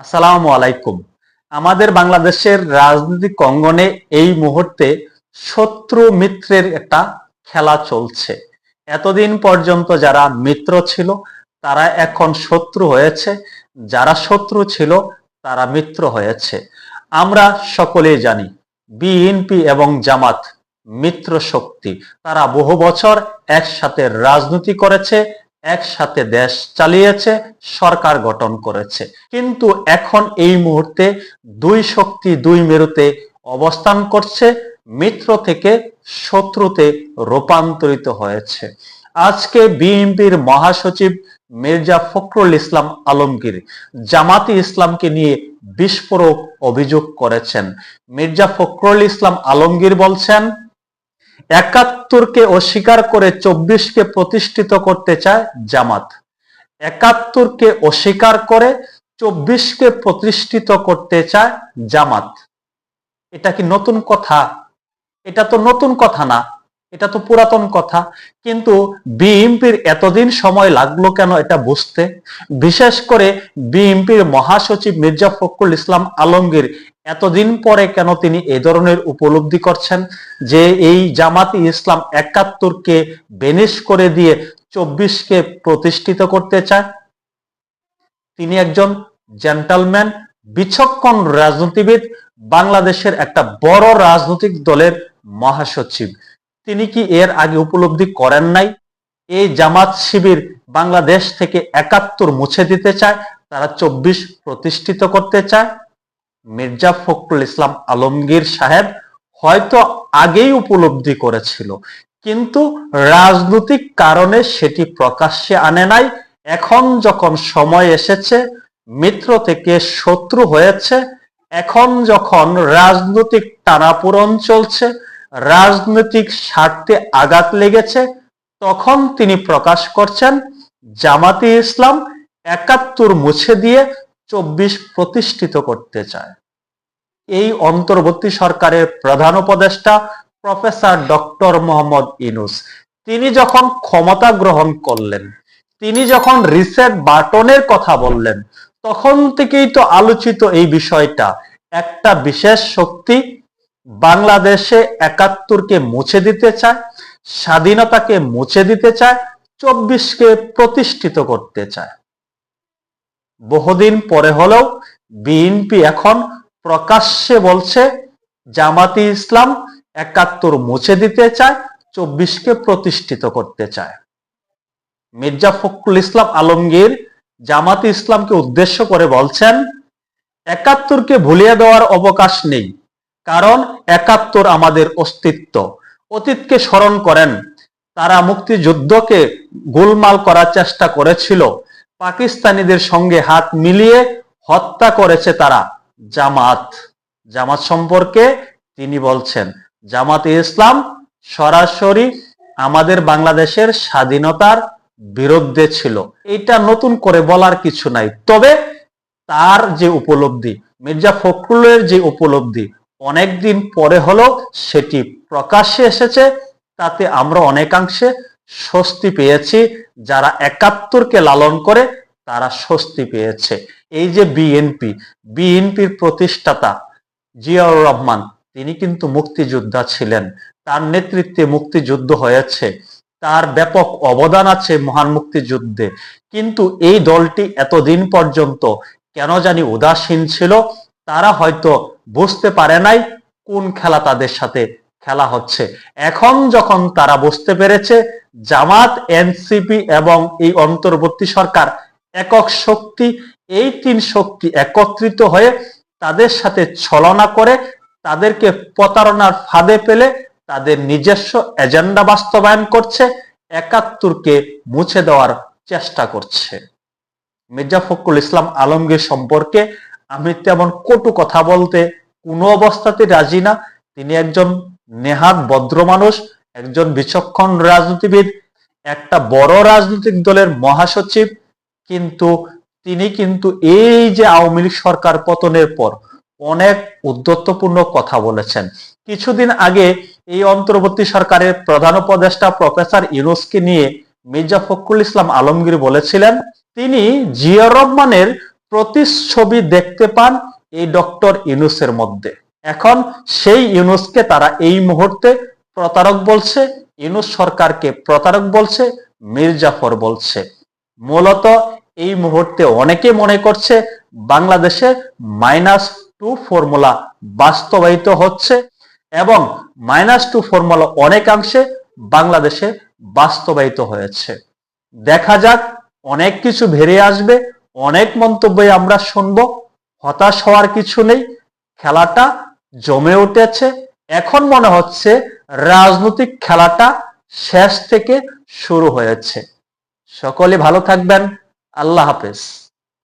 আসসালামু আলাইকুম। আমাদের বাংলাদেশের রাজনৈতিক অঙ্গনে এই মুহূর্তে শত্রু মিত্রের একটা খেলা চলছে। এতদিন পর্যন্ত যারা মিত্র ছিল, তারা এখন শত্রু হয়েছে। যারা শত্রু ছিল, তারা মিত্র হয়েছে। আমরা সকলেই জানি বিএনপি এবং জামাত মিত্র শক্তি। তারা বহু বছর একসাথে রাজনীতি করেছে একসাথে দেশ চালিয়েছে, সরকার গঠন করেছে। কিন্তু এখন এই মুহূর্তে দুই শক্তি দুই মেরুতে অবস্থান করছে, মিত্র থেকে শত্রুতে রূপান্তরিত হয়েছে। আজকে বিএনপির মহাসচিব মির্জা ফখরুল ইসলাম আলমগীর জামাতি ইসলামকে নিয়ে বিস্ফোরক অভিযোগ করেছেন। মির্জা ফখরুল ইসলাম আলমগীর বলছেন একাত্তরকে অস্বীকার করে চব্বিশকে প্রতিষ্ঠিত করতে চায় জামাত। একাত্তরকে অস্বীকার করে চব্বিশকে প্রতিষ্ঠিত করতে চায় জামাত। এটা কি নতুন কথা? এটা তো নতুন কথা না, এটা তো পুরাতন কথা। কিন্তু বিএনপির এতদিন সময় লাগল কেন এটা বুঝতে? বিশেষ করে বিএনপির মহাসচিব মির্জা ফখরুল ইসলাম আলমগীর এতদিন পরে কেন তিনি এ ধরনের উপলব্ধি করছেন যে এই জামাতি ইসলাম একাত্তরকে বেনিশ করে দিয়ে চব্বিশকে প্রতিষ্ঠিত করতে চায়? তিনি একজন জেন্টালম্যান বিচক্ষণ রাজনীতিবিদ, বাংলাদেশের একটা বড় রাজনৈতিক দলের মহাসচিব। তিনি কি এর আগে উপলব্ধি করেন নাই? এই জামাত শিবির বাংলাদেশ থেকে একাত্তর মুছে দিতে চায়, তারা চব্বিশ প্রতিষ্ঠিত করতে চায়? মির্জা ফখরুল ইসলাম আলমগীর সাহেব হয়তো আগেই উপলব্ধি করেছিল, কিন্তু রাজনৈতিক কারণে সেটি প্রকাশ্যে আনে নাই। এখন যখন সময় এসেছে, মিত্র থেকে শত্রু হয়েছে, এখন যখন রাজনৈতিক টানাপোড়ন চলছে, রাজনৈতিক স্বার্থে আঘাত লেগেছে, তখন তিনি প্রকাশ করছেন, জামাতি ইসলাম একাত্তর মুছে দিয়ে চব্বিশ প্রতিষ্ঠিত করতে চায়। এই অন্তর্বর্তী সরকারের প্রধান উপদেষ্টা প্রফেসর ডক্টর মোহাম্মদ ইনুস। তিনি যখন ক্ষমতা গ্রহণ করলেন, তিনি যখন রিসেট বাটনের কথা বললেন, তখন থেকেই তো আলোচিত এই বিষয়টা। একটা বিশেষ শক্তি বাংলাদেশে একাত্তরকে মুছে দিতে চায়, স্বাধীনতাকে মুছে দিতে চায়, চব্বিশকে প্রতিষ্ঠিত করতে চায়। বহুদিন পরে হলেও বিএনপি এখন প্রকাশ্যে বলছে, জামাতি ইসলাম একাত্তর মুছে দিতে চায়, চব্বিশকে প্রতিষ্ঠিত করতে চায়। মির্জা ফখরুল ইসলাম আলমগীর জামাতি ইসলামকে উদ্দেশ্য করে বলছেন, একাত্তরকে ভুলিয়ে দেওয়ার অবকাশ নেই, কারণ একাত্তর আমাদের অস্তিত্ব। অতীতকে স্মরণ করেন, তারা মুক্তিযুদ্ধকে গোলমাল করার চেষ্টা করেছিল, পাকিস্তানিদের সঙ্গে হাত মিলিয়ে হত্যা করেছে তারা। জামাত। জামাত সম্পর্কে তিনি বলছেন, জামাতে ইসলাম সরাসরি আমাদের বাংলাদেশের স্বাধীনতার বিরুদ্ধে ছিল। এটা নতুন করে বলার কিছু নাই। তবে তার যে উপলব্ধি, মির্জা ফখরুলের যে উপলব্ধি, অনেকদিন পরে হলো সেটি প্রকাশ্যে এসেছে। তাতে আমরা অনেকাংশে স্বস্তি পেয়েছি। যারা একাত্তরকে লালন করে, তারা স্বস্তি পেয়েছে। এই যে বিএনপি বিএনপির প্রতিষ্ঠাতা জিয়াউর রহমান, তিনি কিন্তু মুক্তিযোদ্ধা ছিলেন। তার নেতৃত্বে মুক্তিযুদ্ধ হয়েছে। তার ব্যাপক অবদান আছে মহান মুক্তিযুদ্ধে। কিন্তু এই দলটি এতদিন পর্যন্ত কেন জানি উদাসীন ছিল, তারা হয়তো বুঝতে পারে নাই কোন খেলা তাদের সাথে খেলা হচ্ছে। এখন যখন তারা বুঝতে পেরেছে, জামাত এনসিপি এবং এই অন্তর্বর্তী সরকার একক শক্তি এই তিন শক্তি একত্রিত হয়ে তাদের সাথে ছলনা করে, তাদেরকে প্রতারণার ফাঁদে পেলে তাদের নিজস্ব এজেন্ডা বাস্তবায়ন করছে, একাত্তরকে মুছে দেওয়ার চেষ্টা করছে। মির্জা ফখরুল ইসলাম আলমগীর সম্পর্কে আমি তেমন কটু কথা বলতে কোনো অবস্থাতে রাজি না। তিনি একজন নেহাত ভদ্র মানুষ, একজন বিচক্ষণ রাজনীতিবিদ, একটা বড় রাজনৈতিক দলের মহাসচিব, কিন্তু তিনি কিন্তু এই যে আওয়ামী লীগ সরকার পতনের পর অনেক উদ্যত্তপূর্ণ কথা বলেছেন। কিছুদিন আগে এই অন্তর্বর্তী সরকারের প্রধান উপদেষ্টা প্রফেসর ইউনুসকে নিয়ে মির্জা ফখরুল ইসলাম আলমগীর বলেছিলেন, তিনি জিয়া রহমানের প্রতিচ্ছবি দেখতে পান এই ডক্টর ইউনুসের মধ্যে। এখন সেই ইউনুসকে তারা এই মুহূর্তে প্রতারক বলছে, ইউনুস সরকারকে প্রতারক বলছে, মির্জাফর বলছে। মূলত এই মুহূর্তে অনেকে মনে করছে বাংলাদেশে মাইনাস টু ফর্মুলা বাস্তবায়িত হচ্ছে এবং মাইনাস টু ফর্মুলা অনেকাংশে বাংলাদেশে বাস্তবায়িত হয়েছে। দেখা যাক, অনেক কিছু বেরিয়ে আসবে, অনেক মন্তব্যই আমরা শুনব, হতাশ হওয়ার কিছু নেই, খেলাটা জমে উঠেছে। এখন মনে হচ্ছে রাজনৈতিক খেলাটা শেষ থেকে শুরু হয়েছে। সকলে ভালো থাকবেন। আল্লাহ হাফেজ